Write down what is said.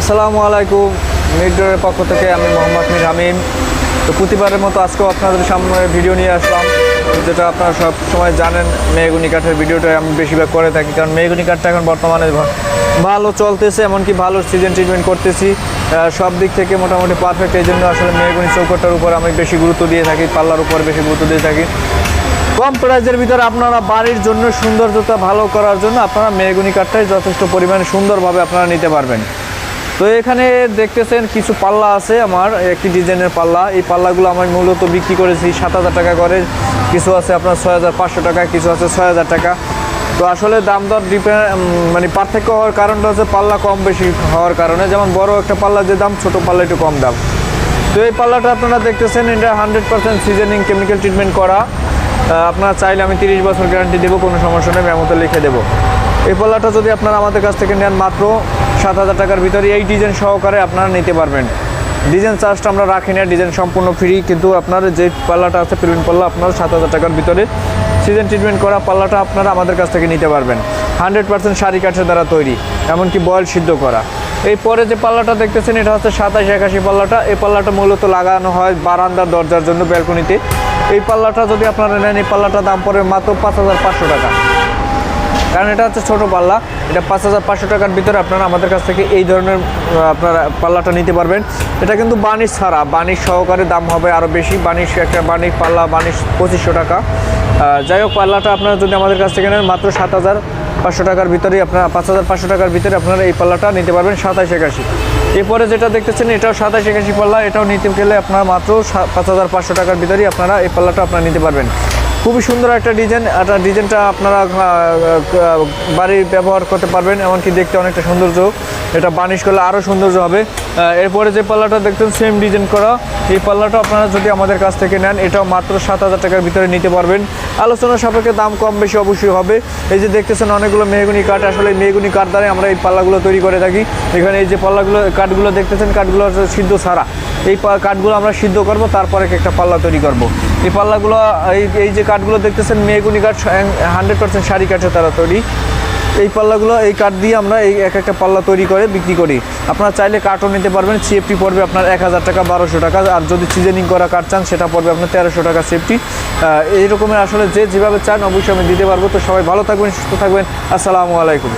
আসসালামু আলাইকুম, মিরডোরের পক্ষ থেকে আমি মোহাম্মদ মির হামিম তো প্রতিবারের মতো আজকেও আপনাদের সামনে ভিডিও নিয়ে আসলাম। যেটা আপনারা সব সময় জানেন, মেহগুনি কাঠের ভিডিওটা আমি বেশিরভাগ করে থাকি, কারণ মেহগুনি কাঠটা এখন বর্তমানে ভালো চলতেছে, এমনকি ভালো সিজন ট্রিটমেন্ট করতেছি। সব দিক থেকে মোটামুটি পারফেক্ট এই জন্য আসলে মেহগুনি চৌকটার উপর আমি বেশি গুরুত্ব দিয়ে থাকি, পাল্লার উপর বেশি গুরুত্ব দিয়ে থাকি। কম প্রাইজের ভিতরে আপনারা বাড়ির জন্য সৌন্দর্যতা ভালো করার জন্য আপনারা মেহগুনি কাঠটাই যথেষ্ট পরিমাণে সুন্দরভাবে আপনারা নিতে পারবেন। তো এখানে দেখতেছেন কিছু পাল্লা আছে আমার, একটি ডিজাইনের পাল্লা। এই পাল্লাগুলো আমি মূলত বিক্রি করেছি সাত হাজার টাকা করে। কিছু আছে আপনার ছয় হাজার পাঁচশো টাকা, কিছু আছে ছয় হাজার টাকা। তো আসলে দাম দর ডিপেন্ড মানে পার্থক্য হওয়ার কারণটা হচ্ছে পাল্লা কম বেশি হওয়ার কারণে। যেমন বড় একটা পাল্লা যে দাম, ছোট পাল্লা একটু কম দাম। তো এই পাল্লাটা আপনারা দেখতেছেন, এটা hundred percent seasoning chemical treatment করা। আপনারা চাইলে আমি তিরিশ বছর গ্যারান্টি দেবো, কোনো সমস্যা নেই মেমোতে লিখে দেবো। এই পাল্লাটা যদি আপনারা আমাদের কাছ থেকে নেন মাত্র সাত হাজার টাকার ভিতরে এই ডিজাইন সহকারে আপনারা নিতে পারবেন। ডিজাইন চার্জটা আমরা রাখি না, ডিজাইন সম্পূর্ণ ফ্রি কিন্তু আপনার যে পাল্লাটা আছে প্রিন্ট পাল্লা, আপনার সাত হাজার টাকার ভিতরে সিজন ট্রিটমেন্ট করা পাল্লাটা আপনারা আমাদের কাছ থেকে নিতে পারবেন। হান্ড্রেড পার্সেন্ট শাড়ি কাঠের দ্বারা তৈরি, এমনকি বয়েল সিদ্ধ করা। এই পরে যে পাল্লাটা দেখতেছেন, এটা হচ্ছে সাতাশ একাশি পাল্লাটা। এই পাল্লাটা মূলত লাগানো হয় বারান্দার দরজার জন্য, ব্যালকনিতে। এই পাল্লাটা যদি আপনারা নেন, এই পাল্লাটা দাম পড়ে মাত্র পাঁচ হাজার পাঁচশো টাকা। কারণ এটা হচ্ছে ছোটো পাল্লা। এটা পাঁচ হাজার পাঁচশো টাকার ভিতরে আপনারা আমাদের কাছ থেকে এই ধরনের আপনারা পাল্লাটা নিতে পারবেন। এটা কিন্তু বানিশ ছাড়া, বানিশ সহকারে দাম হবে আরও বেশি। বানিশ একটা বানিশ পাল্লা, বানিশ পঁচিশশো টাকা। যাই হোক, পাল্লাটা আপনারা যদি আমাদের কাছ থেকে নেন, মাত্র সাত হাজার পাঁচশো টাকার ভিতরেই আপনারা, পাঁচ হাজার পাঁচশো টাকার ভিতরে আপনারা এই পাল্লাটা নিতে পারবেন সাতাশ একাশি। এরপরে যেটা দেখতেছেন, এটাও সাতাশ একাশি পাল্লা। এটাও নিতে গেলে আপনারা মাত্র পাঁচ হাজার পাঁচশো টাকার ভিতরেই আপনারা এই পাল্লাটা আপনারা নিতে পারবেন। খুবই সুন্দর একটা ডিজাইন একটা ডিজাইনটা আপনারা বাড়ির ব্যবহার করতে পারবেন, এমনকি দেখতে অনেকটা সৌন্দর্য। এটা বানিশ করলে আরও সৌন্দর্য হবে। এরপরে যে পাল্লাটা দেখতেন সেম ডিজাইন করা। এই পাল্লাটা আপনারা যদি আমাদের কাছ থেকে নেন, এটাও মাত্র সাত হাজার টাকার ভিতরে নিতে পারবেন। আলোচনা সাপেক্ষে দাম কম বেশি অবশ্যই হবে। এই যে দেখতেছেন, অনেকগুলো মেহগুনি কাঠ। আসলে মেহগুনি কাঠ দ্বারাই আমরা এই পাল্লাগুলো তৈরি করে থাকি। এখানে এই যে পাল্লাগুলো, কাঠগুলো দেখতেছেন, কাঠগুলো সিদ্ধ ছাড়া এই কাঠগুলো আমরা সিদ্ধ করব, তারপরে একটা পাল্লা তৈরি করব। এই পাল্লাগুলো, এই এই যে কাঠগুলো দেখতেছেন, মেহগুনি কাঠ হান্ড্রেড পার্সেন্ট শাড়ি কাঠের তারা তৈরি। এই পাল্লাগুলো, এই কাঠ দিয়ে আমরা এই এক একটা পাল্লা তৈরি করে বিক্রি করি। আপনারা চাইলে কাঠও নিতে পারবেন সিএফটি পড়বে আপনার এক হাজার টাকা, বারোশো টাকা। আর যদি সিজনিং করা কাঠ চান, সেটা পড়বে আপনার তেরোশো টাকা সেফটি এই রকমের আসলে যে যেভাবে চান, অবশ্যই আমি দিতে পারব। তো সবাই ভালো থাকবেন, সুস্থ থাকবেন। আসসালামু আলাইকুম।